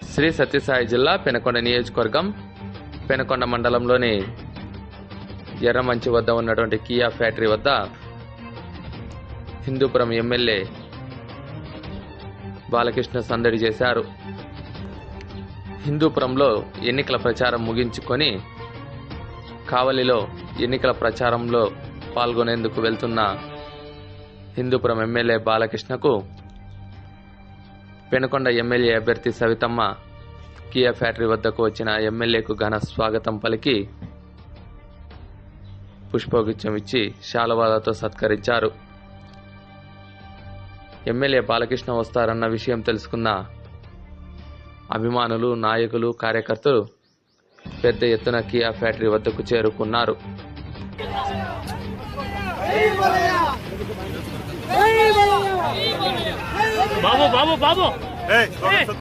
శ్రీ సత్యసాయి జిల్లా పెనకొండ నియోజకవర్గం పెనకొండ మండలంలోని ఎర్రమంచి వద్ద ఉన్నటువంటి కియా ఫ్యాక్టరీ వద్ద హిందూపురం ఎమ్మెల్యే బాలకృష్ణ సందడి చేశారు. హిందూపురంలో ఎన్నికల ప్రచారం ముగించుకొని కావలిలో ఎన్నికల ప్రచారంలో పాల్గొనేందుకు వెళ్తున్న హిందూపురం ఎమ్మెల్యే బాలకృష్ణకు పెనుకొండ ఎమ్మెల్యే అభ్యర్థి సవితమ్మ కియా ఫ్యాక్టరీ వద్దకు వచ్చిన ఎమ్మెల్యేకు ఘన స్వాగతం పలికి పుష్పగుచ్చం ఇచ్చి శాలవాలతో సత్కరించారు. ఎమ్మెల్యే బాలకృష్ణ వస్తారన్న విషయం తెలుసుకున్న అభిమానులు నాయకులు కార్యకర్తలు పెద్ద ఎత్తున కియా ఫ్యాక్టరీ వద్దకు చేరుకున్నారు. బాబు బాబు బాబు! ఏయ్,